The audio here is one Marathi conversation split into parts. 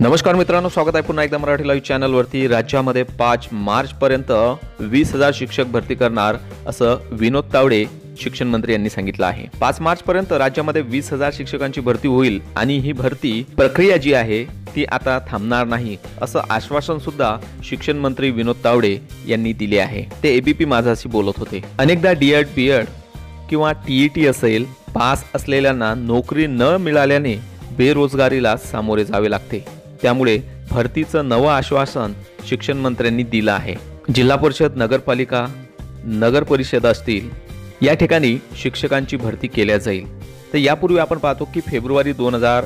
नमस्कार मित्रांनो स्वागत आहे पुन्हा एकदा मराठी लाईव्ह चॅनलवरती राज्यामध्ये पाच मार्चपर्यंत वीस हजार शिक्षक भरती करणार असं विनोद तावडे शिक्षण मंत्री यांनी सांगितलं आहे. पाच मार्च पर्यंत राज्यामध्ये वीस हजार शिक्षकांची भरती होईल आणि ही भरती प्रक्रिया जी आहे ती आता थांबणार नाही असं आश्वासन सुद्धा शिक्षण मंत्री विनोद तावडे यांनी दिले आहे. ते एबीपी माझाशी बोलत होते. अनेकदा डीएड बीएड किंवा टीईटी असेल पास असलेल्यांना नोकरी न मिळाल्याने बेरोजगारीला सामोरे जावे लागते. त्यामुळे भरतीचं नवं आश्वासन शिक्षण मंत्र्यांनी दिलं आहे. जिल्हा परिषद नगरपालिका नगर परिषद असतील या ठिकाणी शिक्षकांची भरती केल्या जाईल. तर यापूर्वी आपण पाहतो की फेब्रुवारी दोन हजार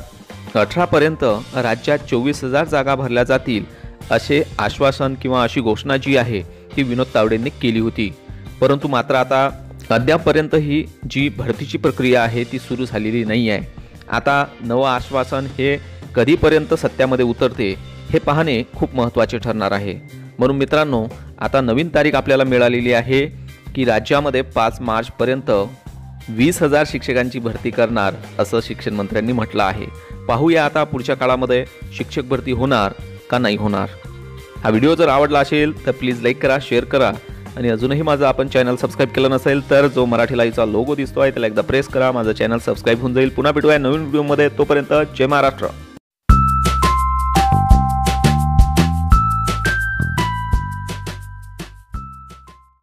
अठरापर्यंत राज्यात चोवीस हजार जागा भरल्या जातील असे आश्वासन किंवा अशी घोषणा जी आहे ती विनोद तावडेंनी केली होती. परंतु मात्र आता अद्यापपर्यंत ही जी भरतीची प्रक्रिया आहे ती सुरू झालेली नाही आहे. आता नवं आश्वासन हे कधीपर्यंत सत्यामध्ये उतरते हे पाहणे खूप महत्त्वाचे ठरणार आहे. म्हणून मित्रांनो आता नवीन तारीख आपल्याला मिळालेली आहे की राज्यामध्ये पाच मार्चपर्यंत वीस हजार शिक्षकांची भरती करणार असं शिक्षण मंत्र्यांनी म्हटलं आहे. पाहूया आता पुढच्या काळामध्ये शिक्षक भरती होणार का नाही होणार. हा व्हिडिओ जर आवडला असेल तर प्लीज लाईक करा शेअर करा आणि अजूनही माझं आपण चॅनल सबस्क्राईब केलं नसेल तर जो मराठी लाईव्हचा लोगो दिसतो आहे त्याला एकदा प्रेस करा. माझं चॅनल सबस्क्राईब होऊन जाईल. पुन्हा भेटूया नवीन व्हिडिओमध्ये. तोपर्यंत जय महाराष्ट्र.